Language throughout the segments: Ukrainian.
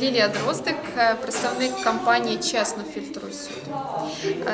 Лілія Дроздик, е, представник компанії Чесно фільтруй суд.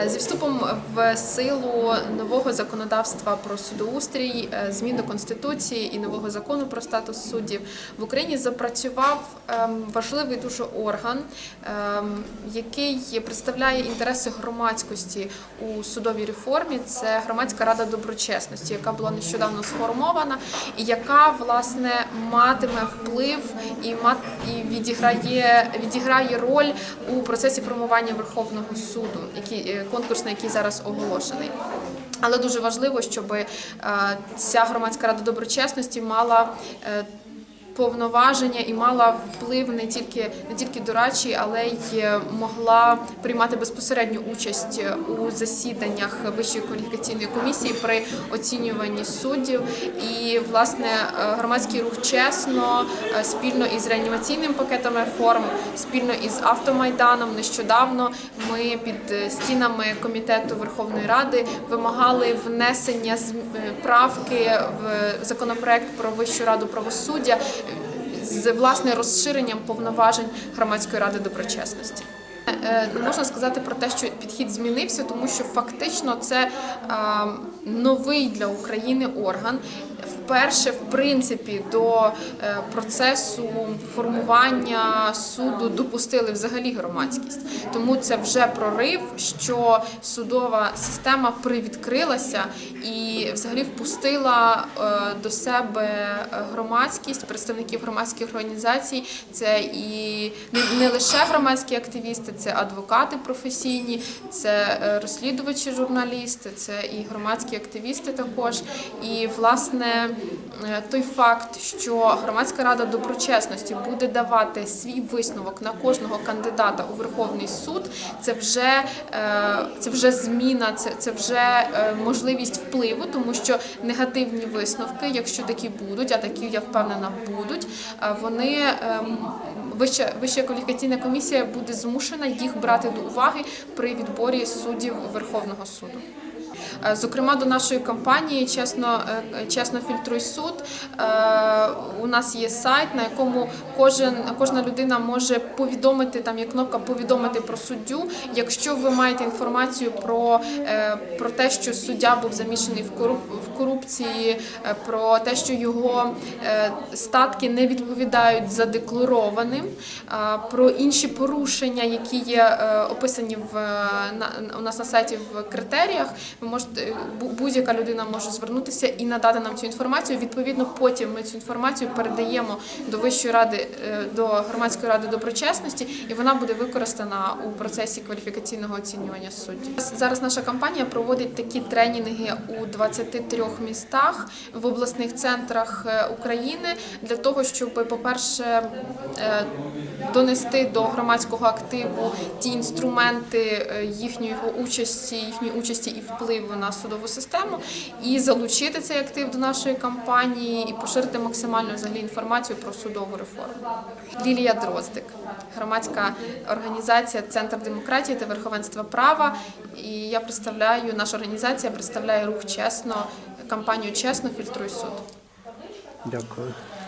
Е, Зі вступом в силу нового законодавства про судоустрій, е, змін до конституції і нового закону про статус суддів в Україні запрацював ем, важливий дуже орган, ем, який представляє інтереси громадськості у судовій реформі. Це громадська рада доброчесності, яка була нещодавно сформована, і яка власне матиме вплив і мат і відіграє відіграє роль у процесі формування Верховного суду, е, конкурс на який зараз оголошений. Але дуже важливо, щоб е, ця громадська рада доброчесності мала е, повноваження і мала вплив не тільки не тільки дорадчий, але й е, могла приймати безпосередню участь у засіданнях Вищої кваліфікаційної комісії при оцінюванні суддів. І власне е, громадський рух чесно е, спільно із реанімаційним пакетом реформ, спільно із автомайданом. Нещодавно ми під стінами комітету Верховної Ради вимагали внесення правки в законопроект про Вищу раду правосуддя з власне розширенням повноважень громадської ради доброчесності. Е, можна сказати про те, що підхід змінився, тому що фактично це е, новий для України орган. Вперше, в принципі, до е, процесу формування суду допустили взагалі громадськість. Тому це вже прорив, що судова система привідкрилася і взагалі впустила е, до себе громадськість, представників громадських організацій. Це і не- лише громадські активісти, це адвокати професійні, це е, розслідувачі журналісти, це і громадські активісти також. І власне той факт, що громадська рада доброчесності буде давати свій висновок на кожного кандидата у Верховний суд, це вже е, це вже зміна, це, це вже е, можливість впливу, тому що негативні висновки, якщо такі будуть, а такі я впевнена будуть, е, вони ем, Вища, Вища кваліфікаційна комісія буде змушена їх брати до уваги при відборі суддів Верховного суду. Е, Зокрема, до нашої кампанії чесно, е, чесно фільтруй суд. е, У нас є сайт, на якому кожен кожна людина може повідомити. Там є кнопка повідомити про суддю. Якщо ви маєте інформацію про, про те, що суддя був замішаний в коруп- в корупції, про те, що його статки не відповідають задекларованим, про інші порушення, які є описані в у нас на сайті в критеріях. Ви можете будь-яка людина може звернутися і надати нам цю інформацію. Відповідно, потім ми цю інформацію передаємо до Вищої ради е, до громадської ради доброчесності, і вона буде використана у процесі кваліфікаційного оцінювання суддів. Зараз наша компанія проводить такі тренінги у 23 містах в обласних центрах е, України для того, щоб, по-перше, е, донести до громадського активу ті інструменти е, їхньої участі, їхньої участі і впливу на судову систему, і залучити цей актив до нашої кампанії і поширити максимально взагалі інформацію про судову реформу. Лілія Дроздик, громадська організація Центр демократії та верховенства права. І я представляю наша організація представляє рух чесно, кампанію Чесно фільтруй суд. Дякую.